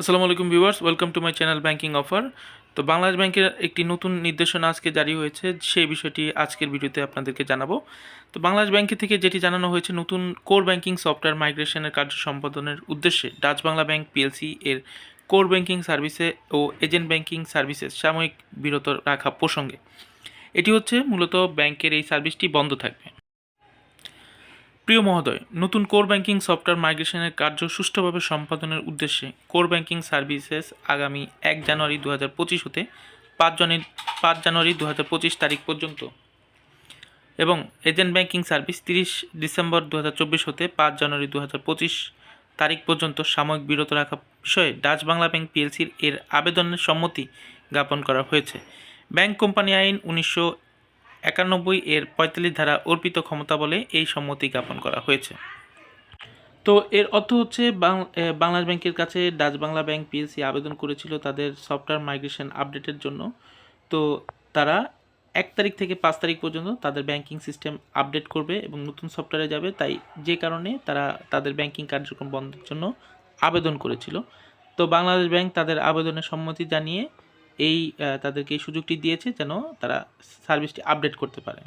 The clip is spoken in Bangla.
আসসালামু আলাইকুম viewers, welcome to my channel banking offer. তো বাংলাদেশ ব্যাংকের একটি নতুন নির্দেশনা আজকে জারি হয়েছে, সেই বিষয়টি আজকের ভিডিওতে আপনাদেরকে জানাব। তো বাংলাদেশ ব্যাংকে থেকে যেটি জানানো হয়েছে, নতুন কোর ব্যাংকিং সফটওয়্যার মাইগ্রেশনের কার্য সম্পাদনের উদ্দেশ্যে ডাচ বাংলা ব্যাংক পিএলসি এর কোর ব্যাংকিং সার্ভিসে ও এজেন্ট ব্যাংকিং সার্ভিসেস সাময়িক বিরত রাখা প্রসঙ্গে। এটি হচ্ছে মূলত ব্যাংকের এই সার্ভিসটি বন্ধ থাকবে। প্রিয় মহোদয়, নতুন কোর ব্যাংকিং সফটওয়্যার মাইগ্রেশনের কার্য সুষ্ঠুভাবে সম্পাদনের উদ্দেশ্যে কোর ব্যাংকিং সার্ভিসেস আগামী এক জানুয়ারি দু হাজার পঁচিশ হতে পাঁচ জানুয়ারি পাঁচ জানুয়ারি দু হাজার পঁচিশ তারিখ পর্যন্ত এবং এজেন্ট ব্যাংকিং সার্ভিস তিরিশ ডিসেম্বর দু হাজার চব্বিশ হতে পাঁচ জানুয়ারি দু হাজার পঁচিশ তারিখ পর্যন্ত সাময়িক বিরত রাখা বিষয়ে ডাচ বাংলা ব্যাংক পিএলসির এর আবেদনের সম্মতি জ্ঞাপন করা হয়েছে। ব্যাংক কোম্পানি আইন উনিশশো একানব্বই এর পঁয়তাল্লিশ ধারা অর্পিত ক্ষমতা বলে এই সম্মতি জ্ঞাপন করা হয়েছে। তো এর অর্থ হচ্ছে বাংলাদেশ ব্যাংকের কাছে ডাচ বাংলা ব্যাংক পিএলসি আবেদন করেছিল তাদের সফটওয়্যার মাইগ্রেশন আপডেটের জন্য। তো তারা এক তারিখ থেকে পাঁচ তারিখ পর্যন্ত তাদের ব্যাংকিং সিস্টেম আপডেট করবে এবং নতুন সফটওয়্যারে যাবে। তাই যে কারণে তারা তাদের ব্যাংকিং কার্যক্রম বন্ধের জন্য আবেদন করেছিল। তো বাংলাদেশ ব্যাংক তাদের আবেদনের সম্মতি জানিয়ে এই তাদেরকে এই সুযোগটি দিয়েছে যেন তারা সার্ভিসটি আপডেট করতে পারে।